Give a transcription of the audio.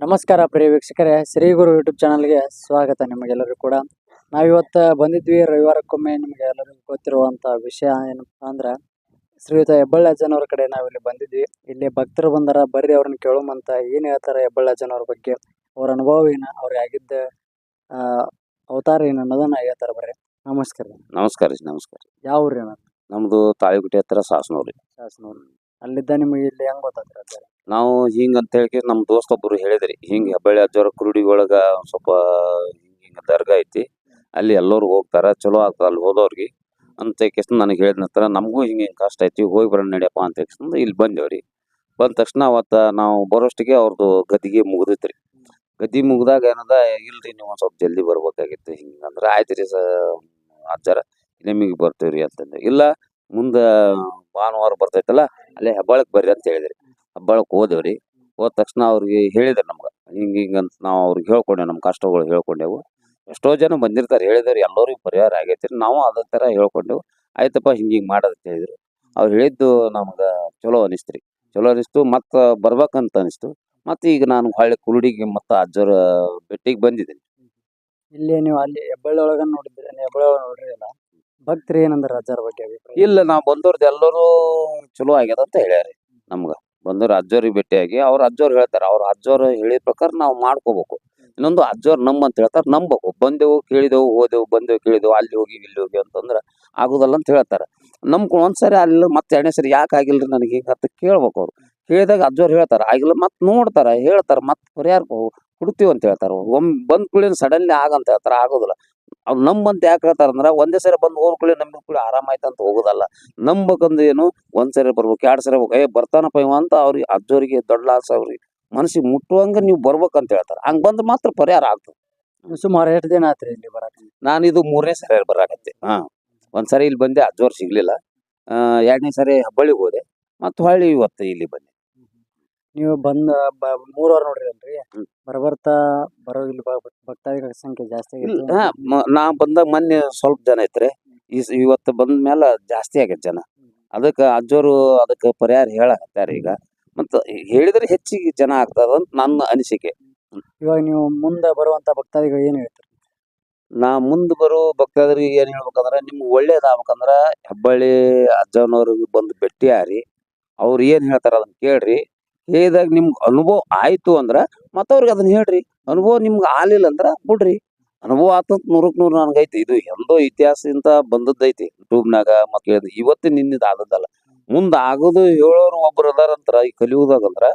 ನಮಸ್ಕಾರ ಪ್ರಿಯ ವೀಕ್ಷಕರೇ ಶ್ರೀ ಗುರು ಯೂಟ್ಯೂಬ್ ಚಾನಲ್ಗೆ ಸ್ವಾಗತ ನಿಮಗೆಲ್ಲರಿಗೂ ಕೂಡ. ನಾವಿವತ್ತು ಬಂದಿದ್ವಿ ರವಿವಾರಕ್ಕೊಮ್ಮೆ ನಿಮಗೆ ಎಲ್ಲರಿಗೂ ಗೊತ್ತಿರುವಂಥ ವಿಷಯ ಏನಪ್ಪ ಅಂದ್ರೆ ಶ್ರೀಯುತ ಹೆಬ್ಬಳ್ಳಾಜನವ್ರ ಕಡೆ ನಾವಿಲ್ಲಿ ಬಂದಿದ್ವಿ. ಇಲ್ಲಿ ಭಕ್ತರು ಬಂದಾರ ಬರ್ರಿ ಅವ್ರನ್ನ ಕೇಳುಮಂತ ಏನು ಹೇಳ್ತಾರೆ ಹೆಬ್ಬಳ್ಳಾಜನವ್ರ ಬಗ್ಗೆ ಅವ್ರ ಅನುಭವ ಏನು ಅವ್ರಿಗೆ ಆಗಿದ್ದ ಅವತಾರ ಏನು ಅನ್ನೋದನ್ನ ಹೇಳ್ತಾರೆ ಬರ್ರಿ. ನಮಸ್ಕಾರ. ನಮಸ್ಕಾರ ರೀ ನಮಸ್ಕಾರ ಯಾವ ಊರಿ ನಮ್ದು ತಾಳಿಗುಟ್ಟಿ ಹತ್ರ ಶಾಸನವ್ರು ಅಲ್ಲಿದ್ದ ನಿಮಗೆ ಇಲ್ಲಿ ಹೆಂಗ್ ಗೊತ್ತಾಗ್ತದೆ ನಾವು ಹಿಂಗ ಅಂತ ಹೇಳಿ ನಮ್ಮ ದೋಸ್ತ ಒಬ್ರು ಹೇಳಿದ್ರಿ, ಹಿಂಗ ಹೆಬ್ಬಳ್ಳಿ ಅಜ್ಜರ ಕುರುಡಿ ಒಳಗ ಸ್ವಲ್ಪ ಹಿಂಗ ದರ್ಗಾ ಐತಿ, ಅಲ್ಲಿ ಎಲ್ಲರೂ ಹೋಗ್ತಾರ, ಚಲೋ ಆಗ್ತದ ಅಲ್ಲಿ ಹೋದವ್ರಿಗೆ. ಅಂತ ಕೇಸ್ ನನಗೆ ಹೇಳಿದ ನಂತರ ನಮಗೂ ಹಿಂಗೆ ಹಿಂಗೆ ಕಷ್ಟ ಐತಿ, ಹೋಗಿ ಬರೋಣ ನಡಿಯಪ್ಪ ಅಂತ ಕೇಳ್ಕೊಂಡು ಇಲ್ಲಿ ಬಂದೇವ್ರಿ. ಬಂದ ತಕ್ಷಣ ಅವತ್ತ ನಾವು ಬರೋಷ್ಟಿಗೆ ಅವ್ರದ್ದು ಗದ್ದಿಗೆ ಮುಗ್ದೈತ್ರಿ. ಗದ್ದಿ ಮುಗ್ದಾಗ ಏನದ, ಇಲ್ರಿ ನೀವು ಒಂದು ಸ್ವಲ್ಪ ಜಲ್ದಿ ಬರ್ಬೇಕಾಗಿತ್ತು ಹಿಂಗಂದ್ರೆ ಆಯ್ತು ರೀ ಸ, ಅಜ್ಜಾರ ನಿಮಗೆ ಬರ್ತೀವ್ರಿ ಅಂತಂದು. ಇಲ್ಲ, ಮುಂದೆ ಭಾನುವಾರ ಬರ್ತೈತಲ್ಲ ಅಲ್ಲೇ ಹೆಬ್ಬಾಳಕ್ ಬರ್ರಿ ಅಂತ ಹೇಳಿದ್ರಿ. ಹೆಬ್ಬಾಳಕ್ ರೀ ಹೋದ ತಕ್ಷಣ ಅವ್ರಿಗೆ ಹೇಳಿದ್ರು ನಮ್ಗೆ. ಹಿಂಗ ಹಿಂಗ ಅಂತ ನಾವು ಅವ್ರಿಗೆ ಹೇಳ್ಕೊಂಡೆ ನಮ್ಮ ಕಷ್ಟಗಳು ಹೇಳ್ಕೊಂಡೆವು. ಎಷ್ಟೋ ಜನ ಬಂದಿರ್ತಾರೆ, ಹೇಳಿದವ್ರು ಎಲ್ಲರಿಗೂ ಪರಿಹಾರ ಆಗೈತಿ ನಾವು ಅದೇ ಥರ ಹೇಳ್ಕೊಂಡೆವು. ಆಯ್ತಪ್ಪ, ಹಿಂಗೆ ಹಿಂಗ್ ಮಾಡೋದು ಹೇಳಿದ್ರು. ಅವ್ರು ಹೇಳಿದ್ದು ನಮ್ಗೆ ಚಲೋ ಅನಿಸ್ತ್ರಿ. ಚಲೋ ಅನಿಸ್ತು. ಮತ್ತೆ ಬರ್ಬೇಕಂತ ಅನಿಸ್ತು. ಮತ್ತೆ ಈಗ ನಾನು ಹಳ್ಳಿ ಕುರುಡಿಗೆ ಮತ್ತೆ ಅಜ್ಜರ ಬೆಟ್ಟಿಗೆ ಬಂದಿದ್ದೀನಿ. ಇಲ್ಲಿ ನೀವು ಅಲ್ಲಿ ಹೆಬ್ಬಳ್ಳಿ ಒಳಗ ನೋಡಿದ್ರಿ ಹೆಬ್ಬಳ್ಳಿ ಒಳಗ ನೋಡ್ರಿಲ್ಲ ಭಕ್ತರು ಏನಂದ್ರೆ ಅಜ್ಜರ ಬಗ್ಗೆ ಅಭಿಪ್ರಾಯ? ಇಲ್ಲ, ನಾವು ಬಂದವ್ರದ್ದು ಎಲ್ಲರೂ ಚಲೋ ಆಗ್ಯದ ಅಂತ ಹೇಳ್ಯಾರಿ ನಮ್ಗೆ. ಬಂದವ್ರು ಅಜ್ಜೋರಿಗೆ ಭೇಟಿಯಾಗಿ ಅವ್ರ ಅಜ್ಜೋರು ಹೇಳ್ತಾರೆ, ಅವ್ರ ಅಜ್ಜೋರು ಹೇಳಿದ ಪ್ರಕಾರ ನಾವು ಮಾಡ್ಕೋಬೇಕು. ಇನ್ನೊಂದು ಅಜ್ಜೋರು ನಮ್ಮ ಅಂತ ಹೇಳ್ತಾರೆ ನಂಬಬೇಕು ಬಂದೆವು, ಕೇಳಿದೆವು, ಹೋದೆವು, ಬಂದೆವು, ಕೇಳಿದೆವು, ಅಲ್ಲಿ ಹೋಗಿ, ಇಲ್ಲಿ ಹೋಗಿ ಅಂತಂದ್ರೆ ಆಗೋದಲ್ಲ ಅಂತ ಹೇಳ್ತಾರೆ. ನಂಬ್ಕೊಂಡು ಒಂದ್ಸರಿ ಅಲ್ಲಿ ಮತ್ತೆ ಎರಡನೇ ಸರಿ ಯಾಕೆ ಆಗಿಲ್ರಿ ನನಗೆ ಅಂತ ಕೇಳ್ಬೇಕು ಅವ್ರು. ಕೇಳಿದಾಗ ಅಜ್ಜೋರು ಹೇಳ್ತಾರೆ, ಆಗಿಲ್ಲ ಮತ್ತೆ ನೋಡ್ತಾರೆ, ಹೇಳ್ತಾರೆ ಮತ್ತೆ ಪರಿಹಾರ ಕೊಡ್ತೀವಿ ಅಂತ ಹೇಳ್ತಾರೆ. ಒಮ್ಮೆ ಬಂದ ಕೂಡಲೇ ಸಡನ್ಲಿ ಆಗಂತ ಹೇಳ್ತಾರೆ, ಆಗೋದಿಲ್ಲ. ಅವ್ರು ನಂಬಂತ ಯಾಕೆ ಹೇಳ್ತಾರೆ ಅಂದ್ರೆ ಒಂದೇ ಸರಿ ಬಂದು ಹೋಗ್ಕೊಳ್ಳಿ ನಮ್ಮ ಕೂಡ ಆರಾಮಾಯ್ತು ಅಂತ ಹೋಗೋದಲ್ಲ. ನಂಬಕಂದು ಏನು ಒಂದ್ ಸರಿ ಬರ್ಬೇಕು ಎರಡ್ ಸರಿ ಹೋಗ್ಬೇಕು ಏ ಬರ್ತಾನಪ್ಪ ಇವ ಅಂತ ಅವ್ರಿಗೆ ಅಜ್ಜೋರಿಗೆ ದೊಡ್ಡ ಲಾಸ ಅವ್ರಿಗೆ ಮನಸ್ಸಿಗೆ ಮುಟ್ಟುವಂಗ ನೀವು ಬರ್ಬೇಕಂತ ಹೇಳ್ತಾರೆ. ಹಂಗ್ ಬಂದ್ರೆ ಮಾತ್ರ ಪರಿಹಾರ ಆಗ್ತದೆ. ಸುಮಾರು ಎಷ್ಟು ದಿನ ಆತ್ರಿ ಇಲ್ಲಿ ಬರಕ? ನಾನು ಇದು ಮೂರನೇ ಸರಿ ಬರಾಕತ್ತೆ. ಹಾ ಒಂದ್ ಸರಿ ಇಲ್ಲಿ ಬಂದೆ ಅಜ್ಜೋರ್ ಸಿಗ್ಲಿಲ್ಲ. ಆ ಎರಡನೇ ಸರಿ ಹಬ್ಬಳ್ಳಿಗೆ ಹೋದೆ. ಮತ್ತೆ ಹೊಳ್ಳಿ ಇವತ್ತು ಇಲ್ಲಿ ಬಂದೆ. ನೀವು ಬಂದ ಮೂರ್ ವಾರ ನೋಡ್ರಿ. ಬರಬರ್ತಾ ಬರೋ ಇಲ್ಲಿ ಭಕ್ತಾದಿಗಳ ಸಂಖ್ಯೆ ಜಾಸ್ತಿ ಇಲ್ಲ ಆಗೈತಿ ಹಾ ಮ- ನಾ ಬಂದಾಗ ಮೊನ್ನೆ ಸ್ವಲ್ಪ ಜನ ಐತ್ರಿ. ಈ ಸ- ಇವತ್ತು ಬಂದ ಮೇಲೆ ಜಾಸ್ತಿ ಆಗೈತೆ ಜನ. ಅದಕ್ಕೆ ಅಜ್ಜೋರು ಅದಕ್ಕೆ ಪರಿಹಾರ ಹೇಳಾಕತ್ತಾರ ಈಗ. ಮತ್ತು ಹೇಳಿದ್ರೆ ಹೆಚ್ಚಿಗೆ ಜನ ಆಗ್ತದ ಅಂತ ನನ್ನ ಅನಿಸಿಕೆ. ಇವಾಗ ನೀವು ಮುಂದೆ ಬರುವಂತ ಭಕ್ತಾದಿಗಳು ಏನ್ ಹೇಳ್ತಾರೆ? ನಾ ಮುಂದೆ ಬರೋ ಭಕ್ತಾದ್ರಿಗೆ ಏನ್ ಹೇಳ್ಬೇಕಂದ್ರ ನಿಮ್ಗೆ ಒಳ್ಳೇದಾಗ್ಬೇಕಂದ್ರ ಹೆಬ್ಬಳ್ಳಿ ಅಜ್ಜನವ್ರಿಗೆ ಬಂದು ಭೇಟಿಯಾರಿ ಅವ್ರು ಏನ್ ಹೇಳ್ತಾರ ಅದನ್ನ ಕೇಳ್ರಿ. ಕೇಳಿದಾಗ ನಿಮ್ಗೆ ಅನುಭವ ಆಯ್ತು ಅಂದ್ರ ಮತ್ತವ್ರಿಗೆ ಅದನ್ನ ಹೇಳ್ರಿ. ಅನುಭವ ನಿಮ್ಗೆ ಆಲಿಲ್ಲ ಅಂದ್ರ ಬಿಡ್ರಿ. ಅನುಭವ ಆತಂತ ನೂರಕ್ ನೂರು ನನಗೈತಿ. ಇದು ಎಂದೋ ಇತಿಹಾಸದಿಂದ ಬಂದದ್ದೈತಿ. ಯೂಟ್ಯೂಬ್ನಾಗ ಮತ್ತೆ ಇವತ್ತು ನಿನ್ನಿದ್ ಆದದ್ದಲ್ಲ. ಮುಂದೆ ಆಗೋದು ಹೇಳೋರು ಒಬ್ರು ಅದಾರಂತ್ರ ಈ ಕಲಿಯುವುದಾಗಂದ್ರ